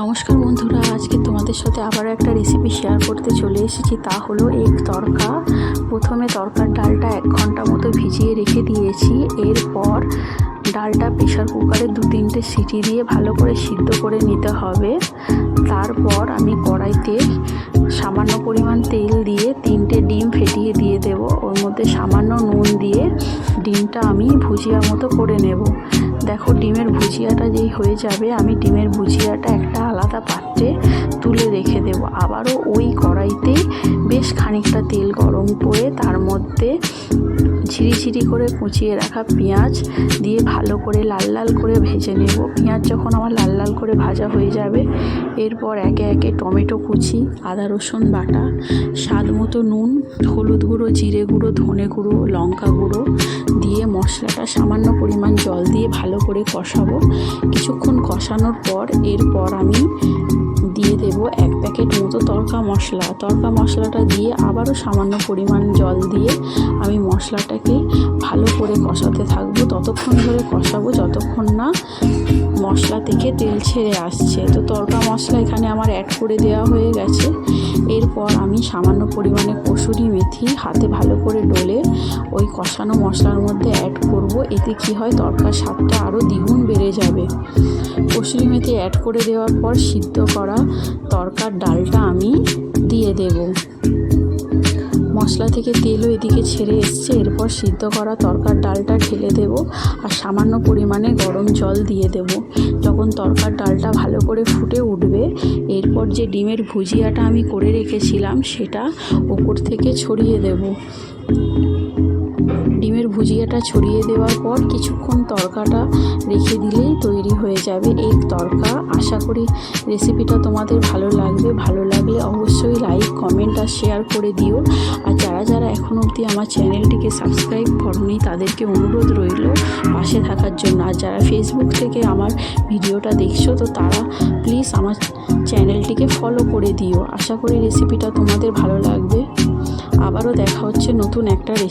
নমস্কার বন্ধুরা, আজকে তোমাদের সাথে আবার একটা রেসিপি শেয়ার করতে চলে এসেছি। তা হলো এক তরকা। প্রথমে তরকার ডালটা এক ঘণ্টা মতো ভিজিয়ে রেখে দিয়েছি। এরপর ডালটা প্রেশার কুকারে দু তিনটে সিটি দিয়ে ভালো করে সিদ্ধ করে নিতে হবে। তারপর আমি কড়াইতে সামান্য পরিমাণ তেল দিয়ে তিনটে ডিম ফেটিয়ে দিয়ে দেব। ওর মধ্যে সামান্য নুন দিয়ে ডিমটা আমি ভুজিয়া মতো করে নেব। ডিমের ভুজিয়াটা যেই হয়ে যাবে, আমি ডিমের ভুজিয়াটা একটা আলাদা পাত্রে তুলে রেখে দেব। আবারও ওই কড়াইতেই বেশ খানিকটা তেল গরম করে তার মধ্যে ঝিরিঝিরি করে কুচিয়ে রাখা পেঁয়াজ দিয়ে ভালো করে লাল লাল করে ভেজে নেব। পেঁয়াজ যখন আমার লাল লাল করে ভাজা হয়ে যাবে, এরপর একে একে টমেটো কুচি, আদা রসুন বাটা, স্বাদ মতো নুন, হলুদ গুঁড়ো, জিরে গুঁড়ো, ধনে গুঁড়ো, লঙ্কা গুঁড়ো মশলাটা সামান্য পরিমাণ জল দিয়ে ভালো করে কষাবো। কিছুক্ষণ কষানোর পর এরপর আমি দিয়ে দেব এক প্যাকেট মতো তড়কা মশলা। তড়কা মশলাটা দিয়ে আবারও সামান্য পরিমাণ জল দিয়ে আমি মশলাটাকে ভালো করে কষাতে থাকব। ততক্ষণ ধরে কষাবো, যতক্ষণ না মশলা থেকে তেল ছেড়ে আসছে। তো তড়কা মশলা এখানে আমার অ্যাড করে দেওয়া হয়ে গেছে। এরপর আমি সামান্য পরিমাণে কসুরি মেথি হাতে ভালো করে ডলে ওই কষানো মশলার মধ্যে অ্যাড করব। এতে কি হয়? তরকার স্বাদটা আরও দ্বিগুণ বেড়ে যাবে। কসুরি মেথি অ্যাড করে দেওয়ার পর সিদ্ধ করা তরকার ডালটা আমি দিয়ে দেব। মশলা থেকে তেলও এদিকে ছেড়ে এসছে। এরপর সিদ্ধ করা তরকার ডালটা ঢেলে দেব আর সামান্য পরিমাণে গরম জল দিয়ে দেব। যখন তরকার ডালটা ভালো করে ফুটে উঠবে, এরপর যে ডিমের ভুজিয়াটা আমি করে রেখেছিলাম, সেটা ওপর থেকে ছড়িয়ে দেব। ডিমের ভুজিয়াটা ছড়িয়ে দেওয়ার পর কিছুক্ষণ তরকাটা রেখে দিলেই তৈরি হয়ে যাবে এই তরকা। আশা করি রেসিপিটা তোমাদের ভালো লাগবে। ভালো লাগলে অবশ্যই লাইক কমেন্ট আর শেয়ার করে দিও। আর যারা যারা এখনও অবধি আমার চ্যানেলটিকে সাবস্ক্রাইব করনি, তাদেরকে অনুরোধ রইল পাশে থাকার জন্য। আর যারা ফেসবুক থেকে আমার ভিডিওটা দেখছ, তো তারা প্লিজ আমার চ্যানেলটিকে ফলো করে দিও। আশা করি রেসিপিটা তোমাদের ভালো লাগবে। আবারও দেখা হচ্ছে নতুন একটা রেসিপি